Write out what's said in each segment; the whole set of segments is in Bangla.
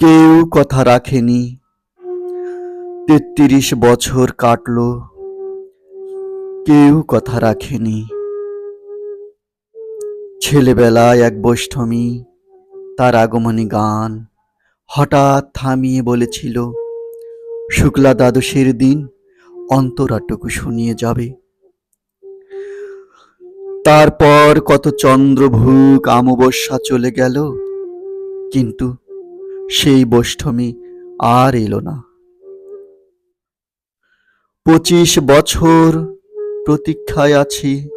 কেউ কথা রাখেনি। তেত্রিশ বছর কাটলো। কেউ কথা রাখেনি। ছেলেবেলায় এক বৈষ্ণবী তার আগমনী গান হঠাৎ থামিয়ে বলেছিল, শুক্লা দ্বাদশের দিন অন্তরাটুকু শুনিয়ে যাবে। তারপর কত চন্দ্রভূক আমবস্যা চলে গেল, কিন্তু সেই বৈষ্ণবী আর এলো না। পঁচিশ বছর প্রতীক্ষায় আছি।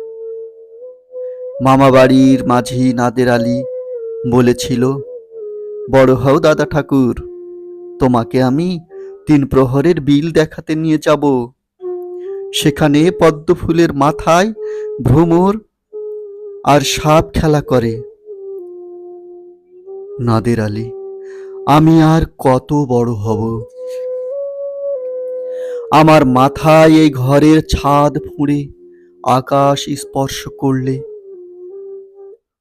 মামাবাড়ির মাঝি নাদের আলী বলেছিল, বড় হও দাদা ঠাকুর, তোমাকে আমি তিন প্রহরের বিল দেখাতে নিয়ে যাব। সেখানে পদ্ম ফুলের মাথায় ভ্রমর আর সাপ খেলা করে। নাদের আলী আমি আর কত বড় হব? আমার মাথায় এই ঘরের ছাদ ফুঁড়ে আকাশ স্পর্শ করলে।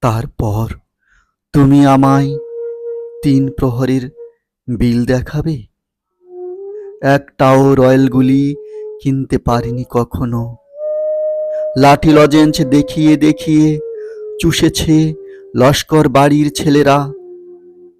তারপর তুমি আমায় তিন প্রহরের বিল দেখাবে? একটাও রয়্যালগুলি কিনতে পারিনি কখনো। লাঠি লজেন্স দেখিয়ে দেখিয়ে চুষেছে লস্কর বাড়ির ছেলেরা।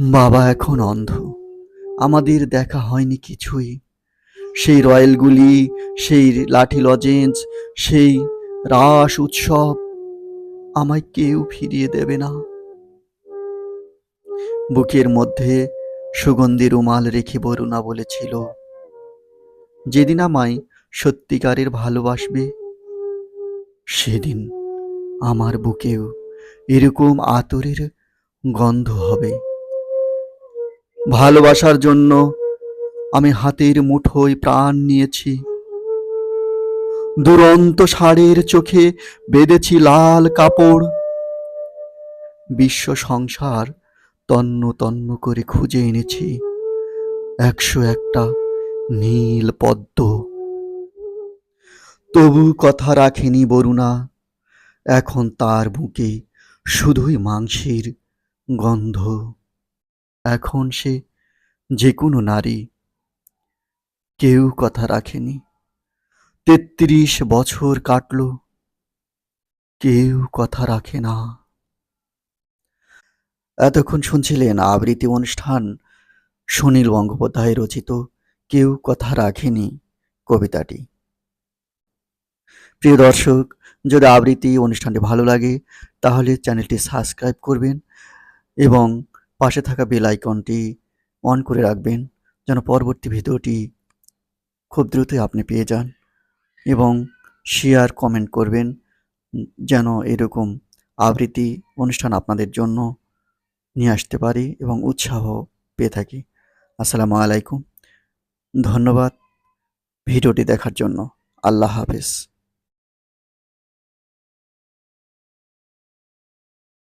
বাবা এখন অন্ধ। আমাদের দেখা হয়নি কিছুই। সেই রয়্যালগুলি, সেই লাঠি লজেন্স, সেই রাস উৎসব আমায় কেউ ফিরিয়ে দেবে না। বুকের মধ্যে সুগন্ধি রুমাল রেখে বরুণা বলেছিল, যেদিন আমায় সত্যিকারের ভালোবাসবে, সেদিন আমার বুকেও এরকম আতরের গন্ধ হবে। ভালোবাসার জন্য আমি হাতের মুঠোয় প্রাণ নিয়েছি। দুরন্ত ষাঁড়ের চোখে বেঁধেছি লাল কাপড়। বিশ্ব সংসার তন্ন তন্ন করে খুঁজে এনেছি। একশো একটা নীল পদ্ম। তবু কথা রাখেনি বরুণা, এখন তার বুকে শুধুই মাংসের গন্ধ। এখন সে যে কোনো নারী। কেউ কথা রাখেনি। তেত্রিশ বছর কাটল। কেউ কথা রাখে না। এতক্ষণ শুনছিলেন আবৃত্তি অনুষ্ঠান সুনীল গঙ্গোপাধ্যায় রচিত কেউ কথা রাখেনি কবিতাটি। প্রিয় দর্শক, যদি আবৃত্তি অনুষ্ঠানটি ভালো লাগে, তাহলে চ্যানেলটি সাবস্ক্রাইব করবেন এবং পাশে থাকা বেল আইকনটি অন করে রাখবেন, যেন পরবর্তী ভিডিওটি খুব দ্রুতই আপনি পেয়ে যান এবং শেয়ার কমেন্ট করবেন, যেন এরকম আবৃত্তি অনুষ্ঠান আপনাদের জন্য নিয়ে আসতে পারি এবং উৎসাহ পেয়ে থাকি। আসসালামু আলাইকুম। ধন্যবাদ ভিডিওটি দেখার জন্য। আল্লাহ হাফেজ।